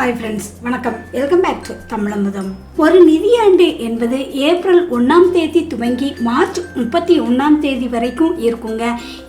Hi friends வணக்கம். Welcome back to Tamilamudham. ஒரு நிதியாண்டு என்பது ஏப்ரல் ஒன்றாம் தேதி துவங்கி மார்ச் முப்பத்தி ஒன்றாம் தேதி வரைக்கும் இருக்குங்க.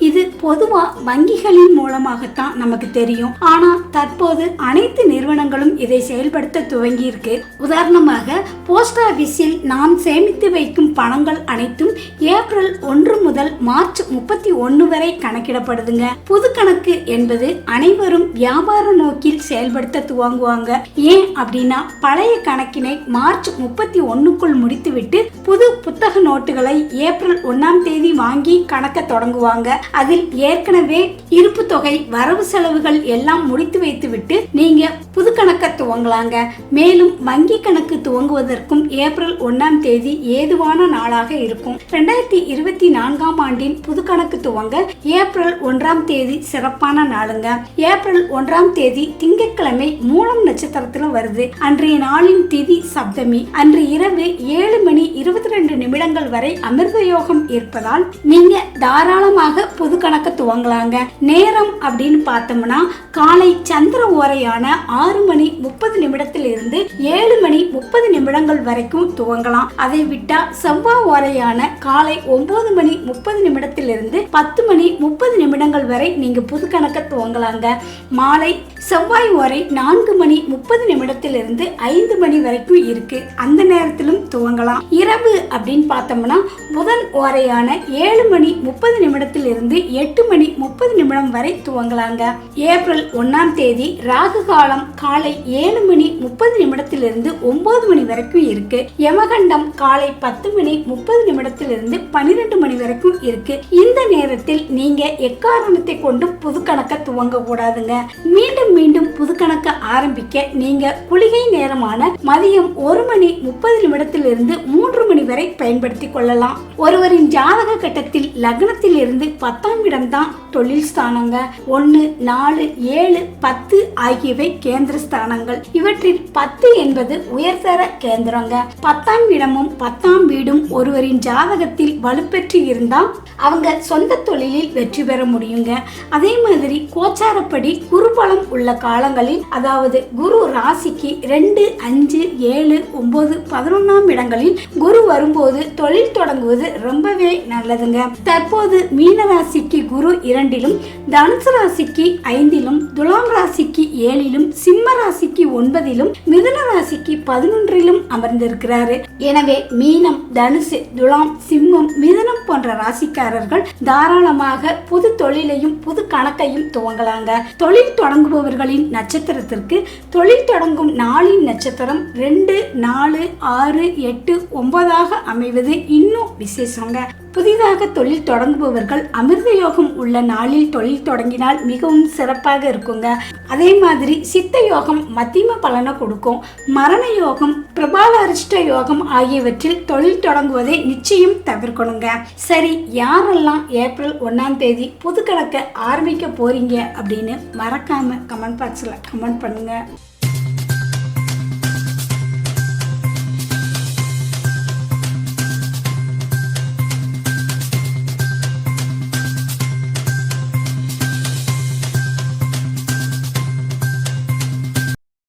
இது பொதுவாக வங்கிகளின் மூலமாகத்தான் நமக்கு தெரியும். ஆனால் தற்போது அனைத்து நிறுவனங்களும் இதை செயல்படுத்த துவங்கி இருக்கு உதாரணமாக போஸ்ட் ஆஃபீஸில் நாம் சேமித்து வைக்கும் பணங்கள் அனைத்தும் ஏப்ரல் ஒன்று முதல் மார்ச் முப்பத்தி ஒன்று வரை கணக்கிடப்படுதுங்க. புது கணக்கு என்பது அனைவரும் வியாபார நோக்கில் செயல்படுத்த துவங்குவாங்க. சொல்லுவாங்க. ஏன் அப்படின்னா பழைய கணக்கினை மார்ச் முப்பத்தி ஒன்னுக்குள் முடித்துவிட்டு புது புத்தக நோட்டுகளை ஏப்ரல் ஒன்னாம் தேதி வாங்கி கணக்க தொடங்குவாங்க. அதில் ஏற்கனவே இருப்பு தொகை வரவு செலவுகள் எல்லாம் முடித்து வைத்துவிட்டு நீங்க புது கணக்க துவங்கலாங்க. மேலும் வங்கி கணக்கு துவங்குவதற்கும் ஏப்ரல் ஒன்னாம் தேதி ஏதுவான நாளாக இருக்கும். ரெண்டாயிரத்தி இருபத்தி நான்காம் ஆண்டின் புது கணக்கு துவங்க ஏப்ரல் ஒன்றாம் தேதி சிறப்பான நாளுங்க. ஏப்ரல் ஒன்றாம் தேதி திங்கட்கிழமை மூலம் நட்சத்திரத்திலும் வருது. அன்றைய நாளின் திதி சப்தமி. அன்று இரவு ஏழு மணி இருபத்தி ரெண்டு நிமிடங்கள் வரை அமிர்த யோகம் இருப்பதால் நீங்க தாராளமாக பொது கணக்க துவங்கலாங்க. நேரம் அப்படின்னு பார்த்தோம்னா காலை சந்திர ஓரையான ஆறு மணி முப்பது நிமிடத்தில் இருந்து ஏழு மணி முப்பது நிமிடங்கள் வரைக்கும் துவங்கலாம். அதை விட்டா செவ்வாய் ஓரையான காலை ஒன்பது மணி முப்பது நிமிடத்திலிருந்து பத்து மணி முப்பது நிமிடங்கள் வரை நீங்க புது கணக்க துவங்கலாங்க. மாலை செவ்வாய் ஓரை நான்கு மணி முப்பது நிமிடத்திலிருந்து ஐந்து மணி வரைக்கும் இருக்கு. அந்த நேரத்திலும் துவங்கலாம். இரவு அப்படின்னு பார்த்தோம்னா புதன் ஓரையான ஏழு மணி முப்பது நிமிடத்திலிருந்து எட்டு மணி முப்பது நிமிடம் வரை துவங்கலாங்க. ஏப்ரல் ஒன்னாம் தேதி ராகு காலம் காலை ஏழு மணி முப்பது நிமிடத்திலிருந்து ஒன்பது மணி வரைக்கும் இருக்கு. யமகண்டம் காலை பத்து மணி முப்பது நிமிடத்திலிருந்து பன்னிரெண்டு மணி வரைக்கும் இருக்கு. இந்த நேரத்தில் நீங்க எக்காரணத்தை கொண்டு புது கணக்க துவங்க கூடாதுங்க மீண்டும் மீண்டும் புது கணக்கை ஆரம்பிக்க நீங்க குளிகை நேரமான மதியம் ஒரு மணி முப்பது நிமிடத்திலிருந்து மூன்று மணி வரை பயன்படுத்தி கொள்ளலாம். ஒருவரின் ஜாதக கட்டத்தில் லக்னத்தில் இருந்து பத்தாம் இடம்தான் தொழில் ஸ்தானங்க. ஒன்னு நாலு ஏழு பத்து ஆகியவை கேந்திர ஸ்தானங்கள். இவற்றில் பத்து என்பது உயர்தர கேந்திரங்க. பத்தாம் இடமும் பத்தாம் வீடும் ஒருவரின் ஜாதகத்தில் வலுப்பெற்று இருந்தால் அவங்க சொந்த தொழிலில் வெற்றி பெற முடியுங்க. அதே மாதிரி கோச்சாரப்படி குருபலம் உள்ள காலங்களில் அதாவது குரு ராசிக்கு ரெண்டு அஞ்சு ஏழு ஒன்பது பதினொன்னாம் இடங்களில் குரு வரும்போது தொழில் தொடங்குவது ரொம்பவே நல்லதுங்க. தற்போது மீன ராசிக்கு குரு இரண்டிலும் தனுசு ராசிக்கு ஐந்திலும் துலாம் ராசிக்கு ஏழிலும் சிம்ம ராசிக்கு ஒன்பதிலும் மிதுன ராசிக்கு பதினொன்றிலும் அமர்ந்திருக்கிறாரு. எனவே மீனம் தனுசு துலாம் சிம்மம் மிதுனம் போன்ற ராசிக்காரர்கள் தாராளமாக புது தொழிலையும் புது கணக்கையும் துவங்கலாங்க. தொழில் தொடங்குபவர்களின் நட்சத்திரத்திற்கு தொழில் தொடங்கும் நாளின் நட்சத்திரம் ரெண்டு நாலு ஆறு எட்டு ஒன்பதாக அமைவது இன்னும் விசேஷங்க. புதிதாக தொழில் தொடங்குபவர்கள் அமிர்த யோகம் உள்ள நாளில் தொழில் தொடங்கினால் மிகவும் சிறப்பாக இருக்குங்க. அதே மாதிரி சித்த யோகம் மத்தியம பலனை கொடுக்கும். மரண யோகம் பிரபால அரிஷ்ட யோகம் ஆகியவற்றில் தொழில் தொடங்குவதை நிச்சயம் தவிர்க்கணுங்க. சரி யாரெல்லாம் ஏப்ரல் ஒன்னாம் தேதி புது கணக்கை ஆரம்பிக்க போறீங்க அப்படின்னு மறக்காம கமெண்ட் பாக்ஸில் கமெண்ட் பண்ணுங்க.